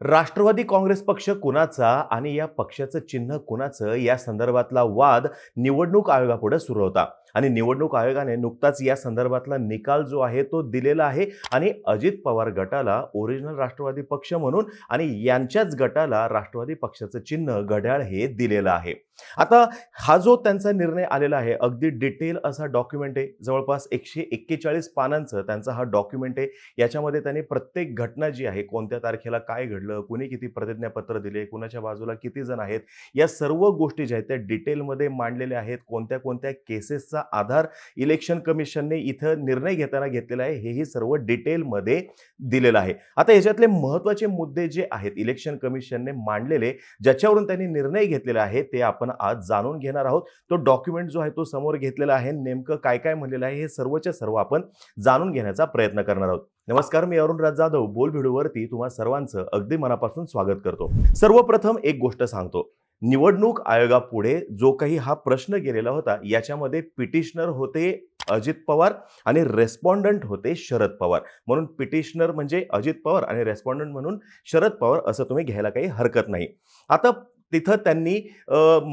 राष्ट्रवादी काँग्रेस पक्ष कुणाचा आणि या पक्षाचं चिन्ह कुणाचं? या संदर्भातला वाद निवडणूक आयोगापुढे सुरू होता. आणि निवडणूक आयोगाने नुकताच या संदर्भातला निकाल जो आहे तो दिलेला आहे. आणि अजित पवार गटाला ओरिजिनल राष्ट्रवादी पक्ष म्हणून आणि यांच्याच गटाला राष्ट्रवादी पक्षाचं चिन्ह घड्याळ हे दिलेलं आहे. आता हा जो त्यांचा निर्णय आलेला आहे अगदी डिटेल असा डॉक्युमेंट आहे. जवळपास एकशे एक्केचाळीस पानांचं त्यांचा हा डॉक्युमेंट आहे. याच्यामध्ये त्यांनी प्रत्येक घटना जी आहे कोणत्या तारखेला काय घडलं कुणी किती प्रतिज्ञापत्र दिले कुणाच्या बाजूला किती जण आहेत या सर्व गोष्टी ज्या आहेत त्या डिटेलमध्ये मांडलेल्या आहेत. कोणत्या कोणत्या केसेसचा आधार इलेक्शन कमिशनने इथं निर्णय घेताना घेतलेला आहे. हेही सर्व डिटेलमध्ये दिलेलं आहे. आता याच्यातले महत्त्वाचे मुद्दे जे आहेत इलेक्शन कमिशनने मांडलेले ज्याच्यावरून त्यांनी निर्णय घेतलेला आहे ते आपण आज जाणून घेणार आहोत. तो डॉक्युमेंट जो आहे तो समोर घेतलेला आहे. नेमकं काय काय म्हणलेलं आहे हे सर्वच्या सर्व आपण जाणून घेण्याचा प्रयत्न करणार आहोत. नमस्कार मी अरुण राज जाधव बोल व्हिडिओवरती तुम्हा सर्वांचं अगदी मनापासून स्वागत करतो. सर्वप्रथम एक गोष्ट सांगतो. निवडणूक आयोगापुढे जो काही हा प्रश्न गेलेला होता याच्यामध्ये पिटिशनर होते अजित पवार आणि रेस्पॉन्डंट होते शरद पवार. म्हणून पिटिशनर म्हणजे अजित पवार आणि रेस्पॉन्डंट म्हणून शरद पवार असं तुम्ही घ्यायला काही हरकत नाही. आता तिथं त्यांनी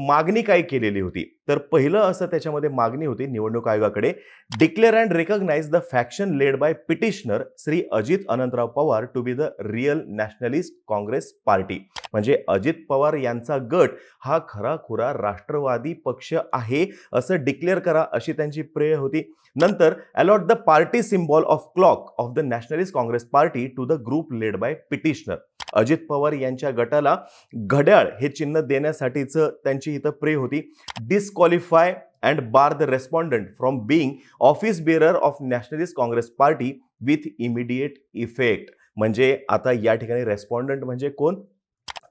मागणी काय केलेली होती. तर पहिलं असं त्याच्यामध्ये मागणी होती निवडणूक आयोगाकडे declare and recognise the faction led by petitioner Shri Ajit Anantrao Pawar to be the real Nationalist Congress Party. म्हणजे अजित पवार यांचा गट हा खरा खुरा राष्ट्रवादी पक्ष आहे असं डिक्लेअर करा अशी त्यांची प्रेय होती. नंतर allot the party symbol of clock of the Nationalist Congress Party to the group led by petitioner Ajit Pawar यांच्या गटाला घड्याळ हे चिन्ह देण्यासाठीचं त्यांची इथं प्रे होती. Disqualify and bar the respondent from being office bearer of Nationalist Congress Party with immediate effect म्हणजे आता या ठिकाणी रेस्पॉन्डंट म्हणजे कोण?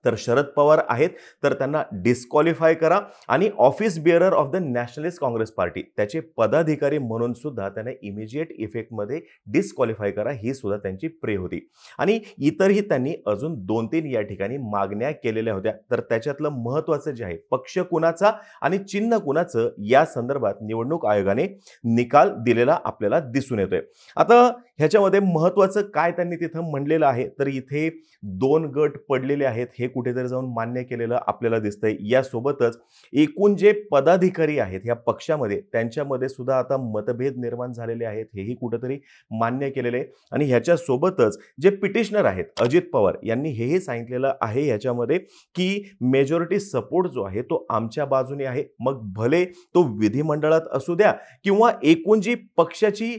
तर शरद पवार आहेत तर त्यांना डिस्क्वालिफाय करा आणि office bearer of the Nationalist Congress Party त्याचे पदाधिकारी म्हणून सुद्धा त्यांना इमिजिएट इफेक्टमध्ये डिस्क्वालिफाय करा ही सुद्धा त्यांची प्रे होती. आणि इतरही त्यांनी अजून दोन तीन या ठिकाणी मागण्या केलेल्या होत्या. तर त्याच्यातलं महत्त्वाचं जे आहे पक्ष कुणाचा आणि चिन्ह कुणाचं या संदर्भात निवडणूक आयोगाने निकाल दिलेला आपल्याला दिसून येतोय. आता ह्याच्यामध्ये महत्त्वाचं काय त्यांनी तिथं म्हणलेलं आहे? तर इथे दोन गट पडलेले आहेत हे कुठेतरी जाऊन मान्य केलेलं आपल्याला दिसतंय. यासोबतच एकूण जे पदाधिकारी आहेत या पक्षामध्ये त्यांच्यामध्ये सुद्धा आता मतभेद निर्माण झालेले आहेत हेही कुठेतरी मान्य केलेले आहे. आणि ह्याच्यासोबतच जे पिटिशनर आहेत अजित पवार यांनी हेही सांगितलेलं आहे ह्याच्यामध्ये की मेजॉरिटी सपोर्ट जो आहे तो आमच्या बाजूने आहे. मग भले तो विधिमंडळात असू द्या किंवा एकूण जी पक्षाची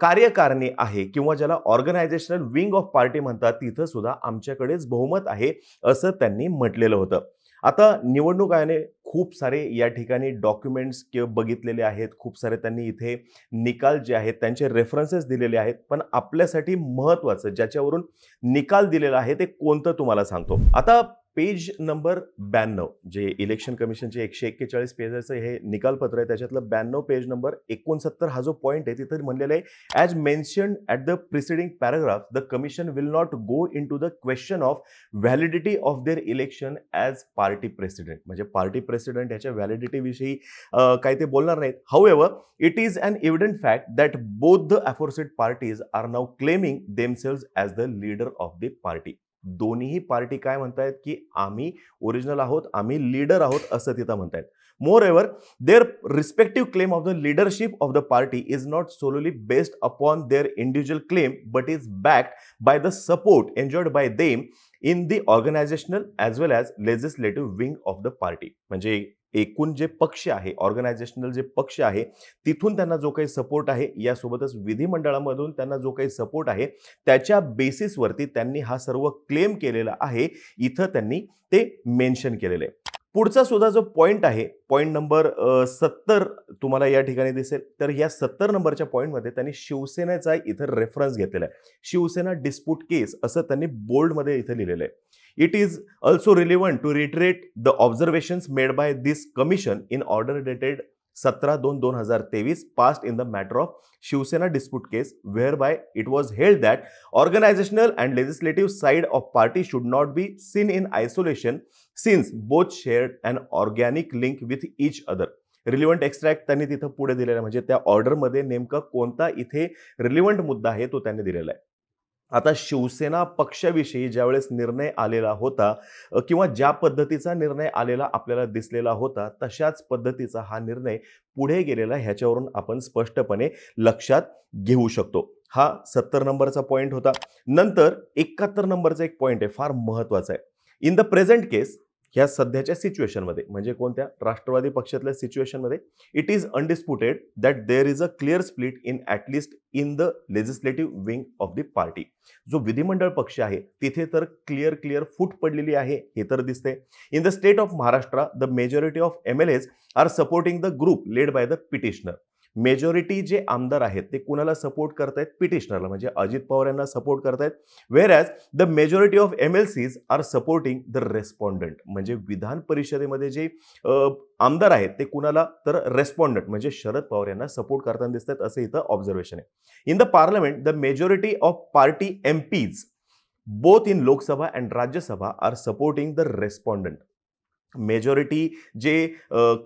कार्यकारणी आहे किंवा ज्याला ऑर्गनायझेशनल विंग ऑफ पार्टी म्हणतात तिथं सुद्धा आमच्याकडेच बहुमत आहे असं त्यांनी म्हटलेलं होतं. आता निवडणूक आयोगाने खूप सारे या ठिकाणी डॉक्युमेंट्स किंवा बघितलेले आहेत. खूप सारे त्यांनी इथे निकाल जे आहेत त्यांचे रेफरन्सेस दिलेले आहेत. पण आपल्यासाठी महत्त्वाचं ज्याच्यावरून निकाल दिलेला आहे ते कोणतं तुम्हाला सांगतो? आता पेज नंबर ब्याण्णव जे इलेक्शन कमिशनचे एकशे एक्केचाळीस पेजाचं हे निकालपत्र आहे त्याच्यातलं ब्याण्णव पेज नंबर एकोणसत्तर हा जो पॉईंट आहे तिथं म्हणलेलं आहे as mention at the preceding paragraph the commission will not go into the question of validity of their election as party president म्हणजे पार्टी प्रेसिडेंट ह्याच्या व्हॅलिडिटीविषयी काय ते बोलणार नाहीत. However it is an evident fact that both the aforesaid parties are now claiming themselves as the leader of the party दोन्हीही party काय म्हणतायत की आम्ही ओरिजिनल आहोत आम्ही लीडर आहोत असं तिथं म्हणतायत. Moreover their respective claim of the leadership of the party is not solely based upon their individual claim but is backed by the support enjoyed by them in the organisational as well as legislative wing of the party म्हणजे एकूण जे पक्ष आहे organisational जे पक्ष आहे तिथून त्यांना जो काही सपोर्ट आहे यासोबतच विधिमंडळामधून त्यांना जो काही सपोर्ट आहे त्याच्या बेसिसवरती त्यांनी हा सर्व क्लेम केलेला आहे. इथं त्यांनी ते मेन्शन केलेलं आहे. पुढचा सुद्धा जो पॉईंट आहे पॉईंट नंबर सत्तर तुम्हाला या ठिकाणी दिसेल. तर या सत्तर नंबरच्या पॉईंटमध्ये त्यांनी शिवसेनेचा इथं रेफरन्स घेतलेला आहे. शिवसेना डिस्प्यूट केस असं त्यांनी बोल्डमध्ये इथं लिहिलेलं आहे. It is also relevant to reiterate the observations made by this commission in order dated सतरा दोन दोन हजार तेवीस passed in the matter of Shiv Sena dispute case whereby it was held that organisational and legislative side of party should not be seen in isolation since both shared and organic link with each other relevant extract त्यांनी तिथं पुढे दिलेला आहे. म्हणजे त्या ऑर्डरमध्ये नेमकं कोणता इथे रिलिव्हंट मुद्दा आहे तो त्यांनी दिलेला आहे. आता शिवसेना पक्षाविषयी ज्यावेळेस निर्णय आलेला होता किंवा ज्या पद्धतीचा निर्णय आलेला आपल्याला दिसलेला होता तशाच पद्धतीचा हा निर्णय पुढे गेलेला ह्याच्यावरून आपण स्पष्टपणे लक्षात घेऊ शकतो. हा सत्तर नंबरचा पॉईंट होता. नंतर एकाहत्तर नंबरचा एक पॉईंट आहे फार महत्त्वाचा आहे. इन द प्रेझेंट केस ह्या सध्याच्या सिच्युएशनमध्ये म्हणजे कोणत्या? राष्ट्रवादी पक्षातल्या सिच्युएशनमध्ये it is undisputed that there is a clear split in at least in the legislative wing of the party जो विधिमंडळ पक्ष आहे तिथे तर क्लिअर क्लिअर फूट पडलेली आहे हे तर दिसते in the state of Maharashtra the majority of M L As are supporting the group led by the petitioner majority जे आमदार आहेत ते कुणाला सपोर्ट करतायत? पिटिशनरला म्हणजे अजित पवार यांना सपोर्ट करतायत. Whereas the majority of M L Cs are supporting the respondent म्हणजे विधान परिषदेमध्ये जे आमदार आहेत ते कुणाला तर रेस्पॉन्डंट म्हणजे शरद पवार यांना सपोर्ट करताना दिसतात असं इथं ऑब्झर्वेशन आहे. In the parliament the majority of party M Ps both in Lok Sabha and Rajya Sabha are supporting the respondent majority जे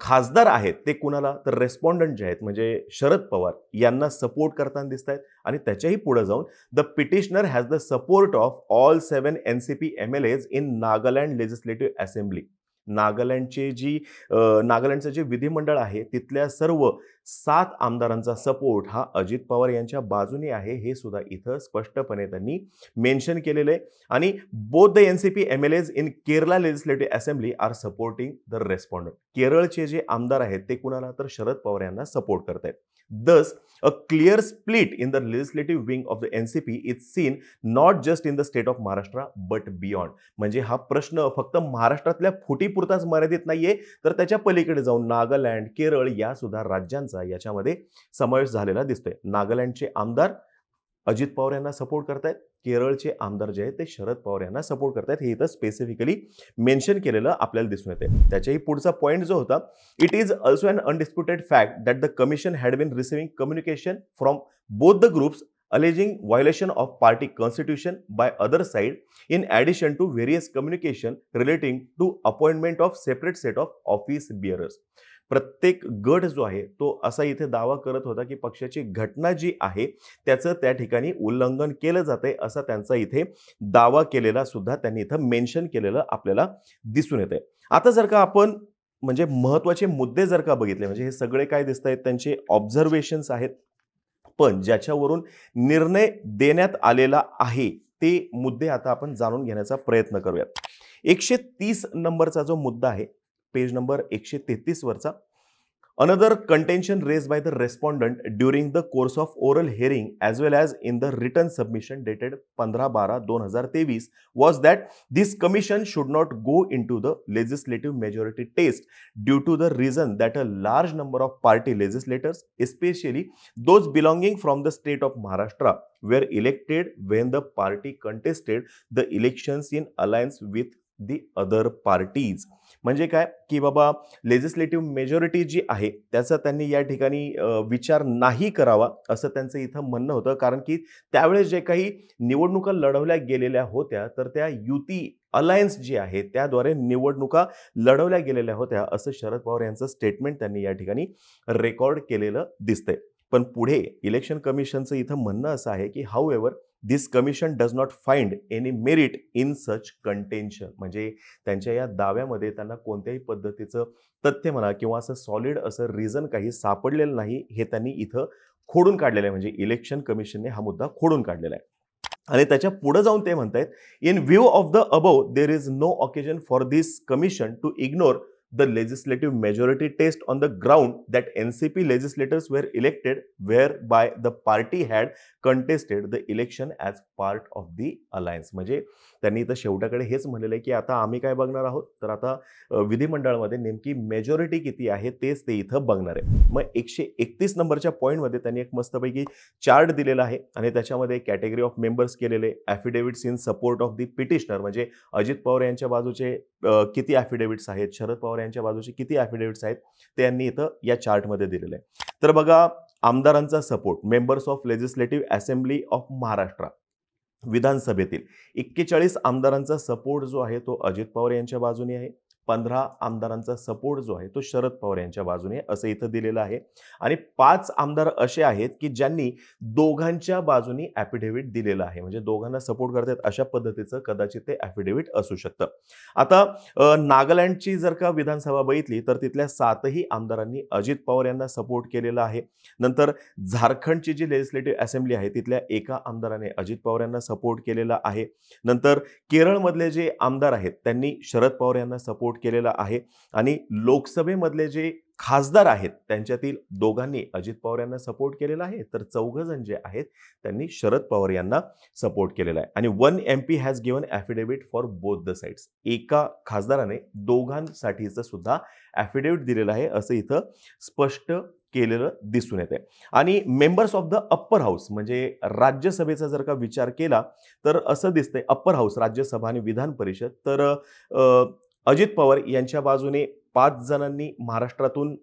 खासदार आहेत ते कुणाला? तर रेस्पॉन्डंट जे आहेत म्हणजे शरद पवार यांना सपोर्ट करताना दिसत आहेत आणि त्याच्याही पुढे जाऊन the petitioner has the support of all seven N C P M L As in Nagaland legislative assembly नागालँडचे जी नागालँडचं जे विधिमंडळ आहे तिथल्या सर्व सात आमदारांचा सपोर्ट हा अजित पवार यांच्या बाजूने आहे हे सुद्धा इथं स्पष्टपणे त्यांनी मेन्शन केलेलं आहे. आणि both the N C P M L As in Kerala legislative assembly are supporting the respondent केरळचे जे आमदार आहेत ते कुणाला तर शरद पवार यांना सपोर्ट करत आहेत thus a clear split in the legislative wing of the NCP is seen not seen not just in the state of beyond. But beyond म्हणजे हा प्रश्न फक्त महाराष्ट्रातल्या फुटीपुरताच मर्यादित नाहीये तर त्याच्या पलीकडे जाऊन नागालँड केरळ या सुद्धा राज्यांचा याच्यामध्ये समावेश झालेला दिसतोय नागालँडचे आमदार अजित पवार यांना सपोर्ट करतायत. केरळचे आमदार जे आहेत ते शरद पवार यांना सपोर्ट करतायत. हे इथं स्पेसिफिकली मेन्शन केलेलं आपल्याला दिसून येते त्याच्याही पुढचा पॉईंट जो होता it is also an undisputed fact that the commission had been receiving communication from both the groups alleging violation of party constitution by other side in addition to various communication relating to appointment of separate set of office bearers प्रत्येक गट जो आहे तो असा इथे दावा करत होता की पक्षाची घटना जी आहे त्याचं त्या ठिकाणी उल्लंघन केलं जाते असा त्यांचा इथे दावा केलेला सुद्धा त्यांनी इथं मेन्शन केलेलं आपल्याला दिसून येते आता जर का आपण म्हणजे महत्त्वाचे मुद्दे जर का बघितले म्हणजे हे सगळे काय दिसत आहेत त्यांचे ऑब्झर्वेशन्स आहेत पण ज्याच्यावरून निर्णय देण्यात आलेला आहे ते मुद्दे आता आपण जाणून घेण्याचा प्रयत्न करूयात. एकशे तीस नंबरचा जो मुद्दा आहे पेज नंबर एकशे तेहतीस वरचा another contention raised by the respondent during the course of oral hearing as well as in the written submission dated पंधरा बारा दोन हजार तेवीस was that this commission should not go into the legislative majority test due to the reason that a large number of party legislators, especially those belonging from the state of Maharashtra, were elected when the party contested the elections in alliance with the other parties. म्हणजे काय की बाबा legislative majority जी आहे त्याचा त्यांनी या ठिकाणी विचार नाही करावा असं त्यांचं इथं म्हणणं होतं. कारण की त्यावेळेस जे काही निवडणुका लढवल्या गेलेल्या होत्या तर त्या युती अलायन्स जी आहे त्याद्वारे निवडणुका लढवल्या गेलेल्या होत्या असं शरद पवार यांचं स्टेटमेंट त्यांनी या ठिकाणी रेकॉर्ड केलेलं दिसतंय. पण पुढे इलेक्शन कमिशनचं इथं म्हणणं असं आहे की however this commission does not find any merit in such contention म्हणजे त्यांच्या या दाव्यामध्ये त्यांना कोणत्याही पद्धतीचं तथ्य म्हणा किंवा असं सॉलिड असं रिझन काही सापडलेलं नाही हे त्यांनी इथं खोडून काढलेलं आहे. म्हणजे इलेक्शन कमिशनने हा मुद्दा खोडून काढलेला आहे. आणि त्याच्या पुढे जाऊन ते म्हणतायत in view of the above there is no occasion for this commission to ignore the legislative majority test on the ground that N C P elected, were elected whereby the party had contested the election as part of alliance म्हणजे त्यांनी इथं शेवटाकडे हेच म्हणलेलं आहे की आता आम्ही काय बघणार आहोत? तर आता विधिमंडळामध्ये नेमकी मेजॉरिटी किती आहे तेच ते इथं बघणार आहे. मग एकशे एकतीस नंबरच्या पॉईंटमध्ये त्यांनी एक मस्तपैकी चार्ट दिलेला आहे आणि त्याच्यामध्ये कॅटेगरी ऑफ मेंबर्स केलेले affidavits in support of the petitioner म्हणजे अजित पवार यांच्या बाजूचे किती ॲफिडेव्हिट्स आहेत? शरद पवार यांच्या बाजूचे किती ॲफिडेव्हिट्स आहेत ते यांनी इथं या चार्टमध्ये दिलेलं आहे तर बघा आमदारांचा support members of legislative assembly of Maharashtra विधानसभेतील एक्केचाळीस आमदारांचा सपोर्ट जो आहे तो अजित पवार यांच्या बाजूने आहे. पंधरा आमदारांचा सपोर्ट जो आहे तो शरद पवार यांच्या बाजूने असं इथं दिलेलं आहे. आणि पाच आमदार असे आहेत की ज्यांनी दोघांच्या बाजूनी ॲफिडेव्हिट दिलेलं आहे. म्हणजे दोघांना सपोर्ट करतात अशा पद्धतीचं कदाचित ते ॲफिडेव्हिट असू शकतं. आता नागालँडची जर का विधानसभा बघितली तर तिथल्या सातही आमदारांनी अजित पवार यांना सपोर्ट केलेला आहे. नंतर झारखंडची जी लेजिस्लेटिव्ह असेंब्ली आहे तिथल्या एका आमदाराने अजित पवार यांना सपोर्ट केलेला आहे. नंतर केरळमधले जे आमदार आहेत त्यांनी शरद पवार यांना सपोर्ट केलेला आहे. आणि लोकसभेमधले जे खासदार आहेत त्यांच्यातील दोघांनी अजित पवार यांना सपोर्ट केलेला आहे. तर चौघजण जे आहेत त्यांनी शरद पवार यांना सपोर्ट केलेला आहे. आणि one M P has given affidavit for both the sides एका खासदाराने दोघांसाठीचं सुद्धा ॲफिडेव्हिट दिलेलं आहे असं इथं स्पष्ट केलेलं दिसून येते आणि members of the upper house म्हणजे राज्यसभेचा जर का विचार केला तर असं दिसतंय अप्पर हाऊस राज्यसभा आणि विधान परिषद. तर अजित पवार यांच्या बाजूने पाच जणांनी महाराष्ट्रातून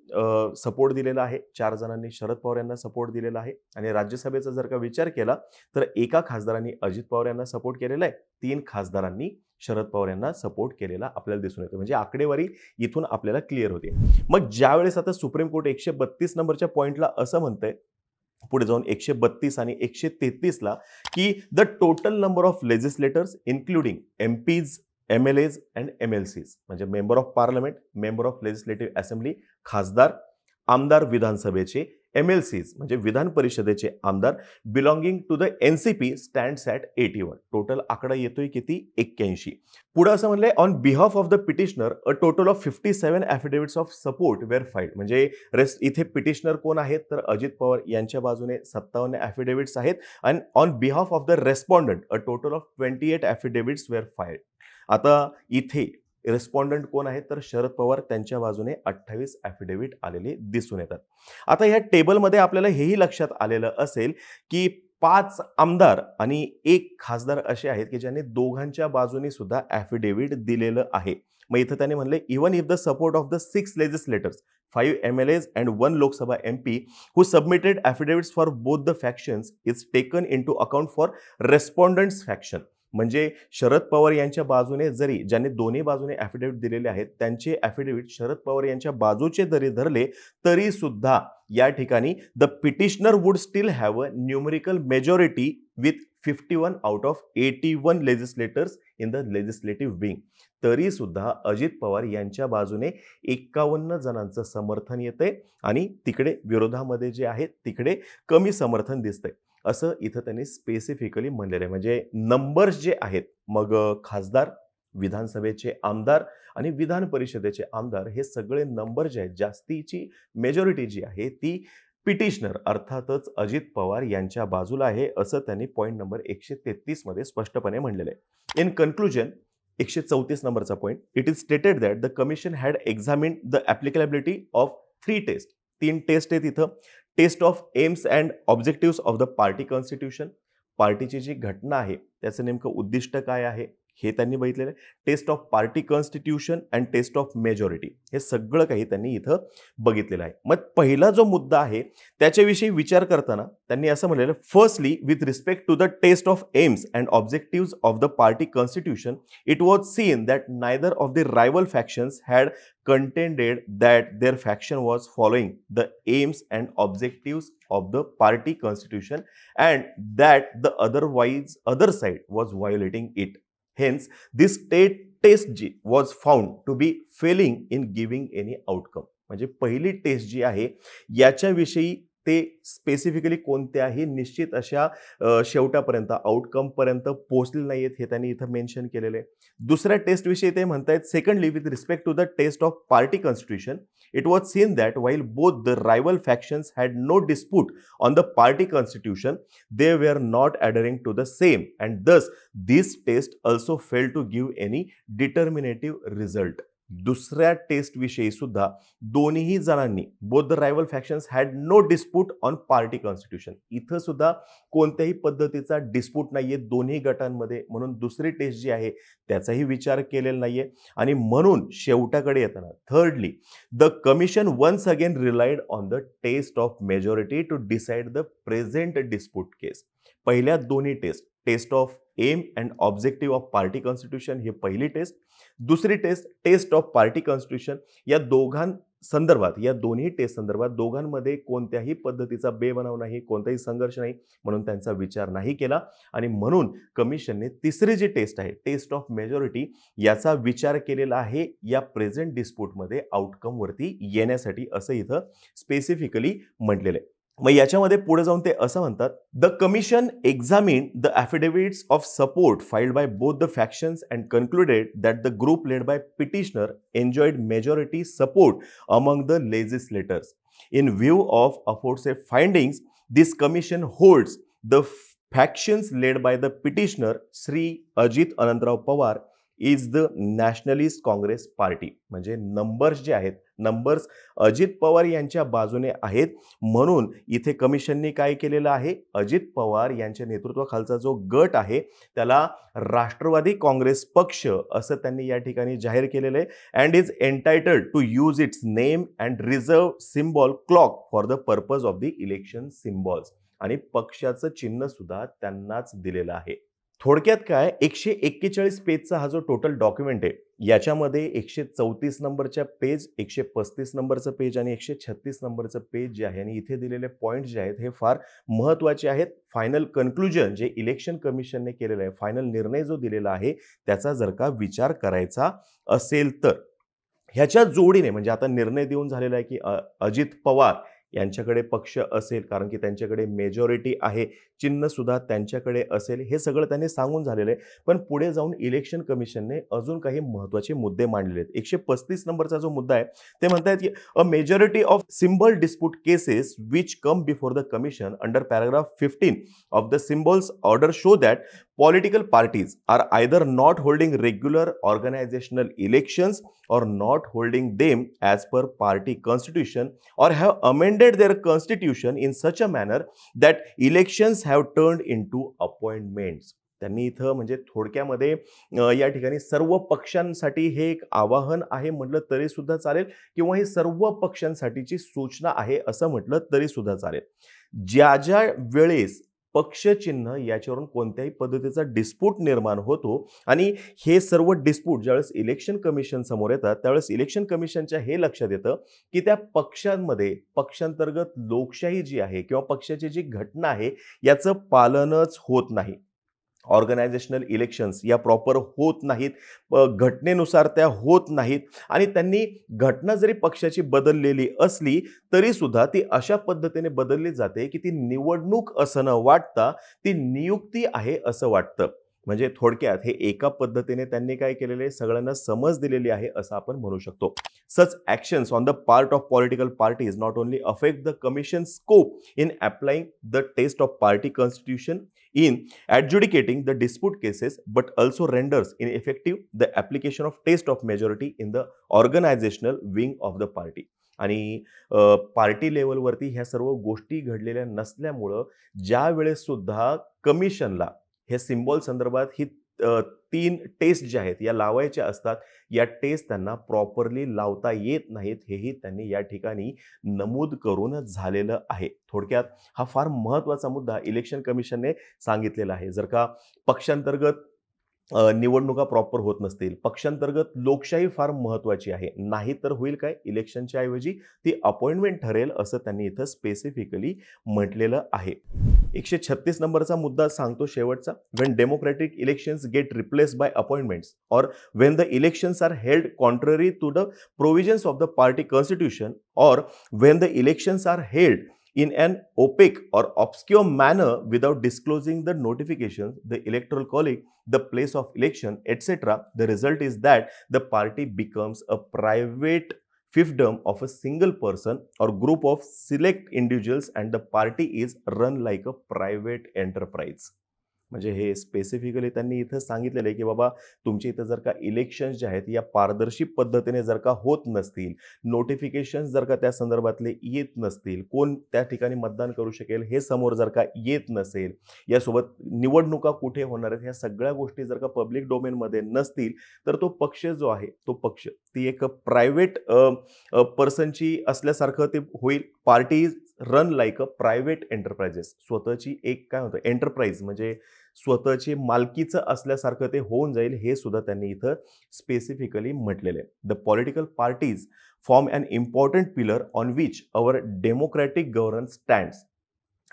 सपोर्ट दिलेला आहे. चार जणांनी शरद पवार यांना सपोर्ट दिलेला आहे. आणि राज्यसभेचा जर का विचार केला तर एका खासदारांनी अजित पवार यांना सपोर्ट केलेला आहे. तीन खासदारांनी शरद पवार यांना सपोर्ट केलेला आपल्याला दिसून येतो. म्हणजे आकडेवारी इथून आपल्याला क्लिअर होते. मग ज्यावेळेस आता सुप्रीम कोर्ट एकशे बत्तीस नंबरच्या पॉईंटला असं म्हणतंय पुढे जाऊन एकशे बत्तीस आणि एकशे तेहतीसला की the total number of legislators including MPs MLAs and MLCs म्हणजे member of parliament member of legislative assembly खासदार आमदार विधानसभेचे एम एल सीज म्हणजे विधान परिषदेचे आमदार belonging to the N C P stands at eighty one total आकडा येतोय किती? एक्क्याऐंशी. पुढे असं म्हणलंय on behalf of the petitioner a total of fifty seven affidavits of support were filed म्हणजे रेस्ट इथे पिटिशनर कोण आहेत? तर अजित पवार यांच्या बाजूने सत्तावन्न ॲफिडेव्हिट्स आहेत. And on behalf of the respondent a total of twenty eight affidavits were filed आता इथे रेस्पॉन्डंट कोण आहेत? तर शरद पवार त्यांच्या बाजूने अठ्ठावीस ॲफिडेव्हिट आलेले दिसून येतात. आता ह्या टेबलमध्ये आपल्याला हेही लक्षात आलेलं असेल की पाच आमदार आणि एक खासदार असे आहेत की ज्यांनी दोघांच्या बाजूने सुद्धा ॲफिडेव्हिट दिलेलं आहे. मग इथं त्याने म्हणले even if the support of the six legislators five M L As and one Lok Sabha M P who submitted affidavits for both the factions is taken in to account for respondents faction म्हणजे शरद पवार यांच्या बाजूने जरी ज्यांनी दोन्ही बाजूने affidavit दिलेले आहेत त्यांचे ॲफिडेव्हिट शरद पवार यांच्या बाजूचे जरी धरले तरी सुद्धा या ठिकाणी the petitioner would still have a numerical majority with fifty one out of eighty one legislators in the legislative wing तरी सुद्धा अजित पवार यांच्या बाजूने एकावन्न जणांचं समर्थन येते आणि तिकडे विरोधामध्ये जे आहे तिकडे कमी समर्थन दिसतंय. असं इथं त्यांनी स्पेसिफिकली म्हणलेलं आहे. म्हणजे नंबर्स जे आहेत मग खासदार विधानसभेचे आमदार आणि विधान परिषदेचे आमदार हे सगळे नंबर जे आहेत जास्तीची मेजॉरिटी जी आहे ती पिटिशनर अर्थातच अजित पवार यांच्या बाजूला आहे असं त्यांनी पॉईंट नंबर एकशे तेहतीसमध्ये स्पष्टपणे म्हणलेलं आहे. इन कन्क्लुजन एकशे चौतीस नंबरचा point it is stated that the commission had examine the applicability of three test तीन टेस्ट आहेत इथं. Test of aims and objectives of the party constitution. पार्टीची जी घटना आहे त्याचं नेमकं उद्दिष्ट काय आहे? हे त्यांनी बघितलेलं आहे. Test of party constitution and test of majority हे सगळं काही त्यांनी इथं बघितलेलं आहे. मग पहिला जो मुद्दा आहे त्याच्याविषयी विचार करताना त्यांनी असं म्हणलेलं firstly with respect to the test of aims and objective of the party constitution it was seen that neither of the rival faction had contended that their faction was following the aims and objectives of the party constitution and that the otherwise other side was violating it hence this state test G was found to be failing in giving any outcome. म्हणजे पहिली taste जी आहे याच्याविषयी ते specifically कोणत्याही निश्चित अशा शेवटापर्यंत आउटकमपर्यंत पोहोचले नाही आहेत हे त्यांनी इथं मेन्शन केलेलं आहे. दुसऱ्या टेस्टविषयी ते म्हणतायत secondly with respect to the test of party constitution it was seen that while both the rival factions had no dispute on the party constitution, they were not adhering to the same and thus this test also failed to give any determinative result. दुसऱ्या टेस्टविषयी सुद्धा दोन्ही जणांनी both the rival factions had no dispute on party constitution इथं सुद्धा कोणत्याही पद्धतीचा dispute नाहीये दोन्ही गटांमध्ये. म्हणून दुसरी टेस्ट जी आहे त्याचाही विचार केलेला नाहीये. आणि म्हणून शेवटाकडे येताना thirdly the commission once again relied on the test of majority to decide the present dispute case पहिल्या दोन्ही test test of aim and objective of party constitution ही पहिली टेस्ट. दुसरी test test of party constitution. या दोघां संदर्भात या दोन्ही taste संदर्भात दोघांमध्ये कोणत्याही पद्धतीचा बेबनाव नाही कोणताही संघर्ष नाही म्हणून त्यांचा विचार नाही केला. आणि म्हणून कमिशनने तिसरी जी टेस्ट आहे टेस्ट ऑफ मेजॉरिटी याचा विचार केलेला आहे या प्रेझेंट डिस्प्यूटमध्ये आउटकमवरती येण्यासाठी असं इथं स्पेसिफिकली म्हटलेलं आहे. मग याच्यामध्ये पुढे जाऊन ते असं म्हणतात the commission examine the affidavits of support filed by both the factions and concluded that the group led by petitioner enjoyed majority support among the legislators in view of aforesaid findings this commission holds the factions led by the petitioner Shri Ajit Anantrao Pawar is the Nationalist Congress Party म्हणजे numbers जे आहेत numbers Ajit Pawar यांच्या बाजूने आहेत. म्हणून इथे कमिशननी काय केलेलं आहे? अजित पवार यांच्या नेतृत्वाखालचा जो गट आहे त्याला राष्ट्रवादी काँग्रेस पक्ष असं त्यांनी या ठिकाणी जाहीर केलेलं आहे and is entitled to use its name and reserve symbol clock for the purpose of the election symbols आणि पक्षाचं चिन्ह सुद्धा त्यांनाच दिलेलं आहे. थोडक्यात काय? एकशे एक्केचाळीस पेजचा हा जो टोटल डॉक्युमेंट आहे याच्यामध्ये एकशे चौतीस नंबरच्या पेज एकशे पस्तीस नंबरचं पेज आणि एकशे छत्तीस नंबरचं पेज जे आहे आणि इथे दिलेले पॉईंट जे आहेत हे फार महत्त्वाचे आहेत. फायनल कन्क्लुजन जे इलेक्शन कमिशनने केलेलं आहे फायनल निर्णय जो दिलेला आहे त्याचा जर का विचार करायचा असेल तर. ह्याच्या जोडीने म्हणजे आता निर्णय देऊन झालेला आहे की अ- अजित पवार यांच्याकडे पक्ष असेल कारण की त्यांच्याकडे मेजॉरिटी आहे चिन्हसुद्धा त्यांच्याकडे असेल हे सगळं त्यांनी सांगून झालेलं आहे. पण पुढे जाऊन इलेक्शन कमिशनने अजून काही महत्त्वाचे मुद्दे मांडलेले आहेत. एकशे पस्तीस नंबरचा जो मुद्दा आहे ते म्हणतायत की a majority of symbol dispute cases which come before the commission under paragraph fifteen of the symbols order show that political parties are either not holding regular organizational elections or not holding them as per party constitution or have amended their constitution in such a manner that elections have turned into appointments त्यांनी इथं म्हणजे थोडक्यामध्ये अ, या ठिकाणी सर्व पक्षांसाठी हे एक आवाहन आहे म्हटलं तरी सुद्धा चालेल किंवा ही सर्व पक्षांसाठीची सूचना आहे असं म्हटलं तरी सुद्धा चालेल ज्या ज्या वेळेस पक्षचिन्ह याच्यावरून कोणत्याही पद्धतीचा डिस्प्यूट निर्माण होतो. आणि हे सर्व डिस्प्यूट ज्यावेळेस इलेक्शन कमिशन समोर येतात त्यावेळेस इलेक्शन कमिशनच्या हे लक्षात येतं की त्या पक्षांमध्ये पक्षांतर्गत लोकशाही जी आहे किंवा पक्षाची जी घटना आहे याचं पालनच होत नाही. ऑर्गनायझेशनल इलेक्शन्स या प्रॉपर होत नाहीत घटनेनुसार त्या होत नाहीत आणि त्यांनी घटना जरी पक्षाची बदललेली असली तरीसुद्धा ती अशा पद्धतीने बदलली जाते की ती निवडणूक असं न वाटता ती नियुक्ती आहे असं वाटतं. म्हणजे थोडक्यात हे एका पद्धतीने त्यांनी काय केलेले सगळ्यांना समज दिलेली आहे असं आपण म्हणू शकतो. Such actions on the part of political parties not only affect the commission scope in applying the test of party constitution in adjudicating the dispute cases but also renders ineffective the application of test of majority in the organizational wing of the party आणि party लेवलवरती ह्या सर्व गोष्टी घडलेल्या नसल्यामुळं ज्या वेळेस सुद्धा कमिशनला हे सिम्बॉल संदर्भात ही तीन टेस्ट ज्या आहेत या लावायच्या असतात या टेस्ट त्यांना प्रॉपरली लावता येत नाहीत हेही त्यांनी या ठिकाणी नमूद करून झालेलं आहे. थोडक्यात हा फार महत्त्वाचा मुद्दा इलेक्शन कमिशनने सांगितलेला आहे. जर का पक्षांतर्गत निवडणुका प्रॉपर होत नसतील पक्षांतर्गत लोकशाही फार महत्त्वाची आहे. नाही तर होईल काय? इलेक्शनच्या ऐवजी ती अपॉइंटमेंट ठरेल असं त्यांनी इथं स्पेसिफिकली म्हटलेलं आहे. एकशे छत्तीस नंबरचा मुद्दा सांगतो शेवटचा. When democratic elections get replaced by appointments or when the election are held contrary to the provisions of the party constitution or when the election are held in an opaque or obscure manner without disclosing the notification the electoral college the place of election etcetera the result is that the party becomes a private fiefdom of a single person or group of select individuals and the party is run like a private enterprise. म्हणजे हे specifically त्यांनी इथं सांगितलेलं आहे की बाबा तुमच्या इथं जर का इलेक्शन्स जे आहेत या पारदर्शी पद्धतीने जर का होत नसतील नोटिफिकेशन्स जर का त्या संदर्भातले येत नसतील कोण त्या ठिकाणी मतदान करू शकेल हे समोर जर का येत नसेल यासोबत निवडणुका कुठे होणार आहेत ह्या सगळ्या गोष्टी जर का पब्लिक डोमेनमध्ये नसतील तर तो पक्ष जो आहे तो पक्ष ती एक प्रायव्हेट पर्सनची असल्यासारखं ते होईल. Party run like a private enterprises स्वतःची एक काय होतं एंटरप्राइज म्हणजे स्वतःची मालकीचं असल्यासारखं ते होऊन जाईल हे सुद्धा त्यांनी इथं स्पेसिफिकली म्हटलेलं आहे. The political parties form an important pillar on which our democratic governance stands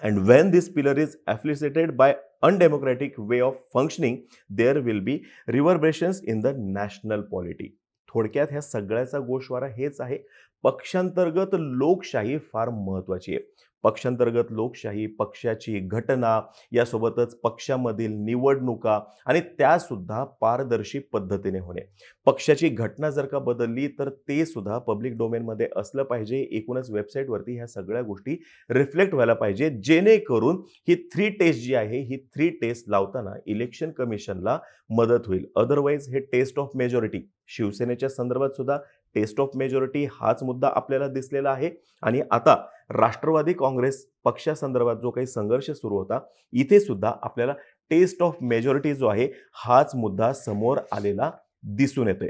and when this pillar is afflicted by undemocratic way of functioning there will be reverberations in the national polity थोडक्यात ह्या सगळ्याचा गोषवारा हेच आहे. पक्षांतर्गत लोकशाही फार महत्त्वाची आहे. पक्षांतर्गत लोकशाही पक्षाची घटना यासोबतच पक्षामधील निवडणुका आणि त्यासुद्धा पारदर्शी पद्धतीने होणे. पक्षाची घटना जर का बदलली तर ते सुद्धा पब्लिक डोमेनमध्ये असलं पाहिजे. एकूणच वेबसाईटवरती ह्या सगळ्या गोष्टी रिफ्लेक्ट व्हायला पाहिजे. जेणेकरून ही थ्री टेस्ट जी आहे ही थ्री टेस्ट लावताना इलेक्शन कमिशनला मदत होईल. अदरवाईज हे टेस्ट ऑफ मेजॉरिटी शिवसेनेच्या संदर्भात सुद्धा टेस्ट ऑफ मेजॉरिटी हाच मुद्दा आपल्याला दिसलेला आहे. आणि आता राष्ट्रवादी काँग्रेस पक्षासंदर्भात जो काही संघर्ष सुरू होता इथे सुद्धा आपल्याला टेस्ट ऑफ मेजॉरिटी जो आहे हाच मुद्दा समोर आलेला दिसून येतोय.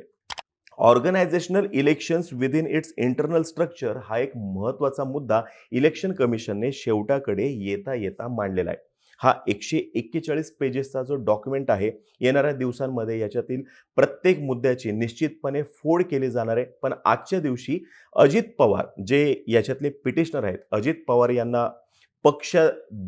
Organisational elections within its internal structure हा एक महत्त्वाचा मुद्दा इलेक्शन कमिशनने शेवटाकडे येता येता मांडलेला आहे. हा एकशे एक्केचाळीस पेजेसचा जो डॉक्युमेंट आहे येणाऱ्या दिवसांमध्ये याच्यातील प्रत्येक मुद्द्याची निश्चितपणे फोड केली जाणार आहे. पण आजच्या दिवशी अजित पवार जे याच्यातले पिटिशनर आहेत अजित पवार यांना पक्ष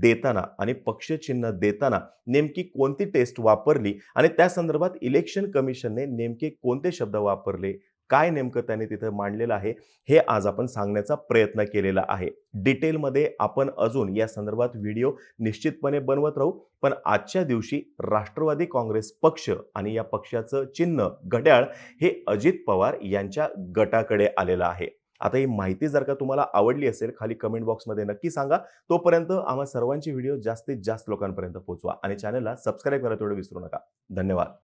देताना आणि पक्षचिन्ह देताना नेमकी कोणती टेस्ट वापरली आणि त्या संदर्भात इलेक्शन कमिशनने नेमके कोणते शब्द वापरले काय नेमकं त्याने तिथं मांडलेलं आहे हे आज आपण सांगण्याचा प्रयत्न केलेला आहे. डिटेलमध्ये आपण अजून या संदर्भात व्हिडिओ निश्चितपणे बनवत राहू पण आजच्या दिवशी राष्ट्रवादी काँग्रेस पक्ष आणि या पक्षाचं चिन्ह घड्याळ हे अजित पवार यांच्या गटाकडे आलेलं आहे. आता ही माहिती जर का तुम्हाला आवडली असेल खाली कमेंट बॉक्समध्ये नक्की सांगा. तोपर्यंत आम्हा सर्वांची व्हिडिओ जास्तीत जास्त लोकांपर्यंत पोहोचवा आणि चॅनलला सबस्क्राईब करायला तेवढं विसरू नका. धन्यवाद.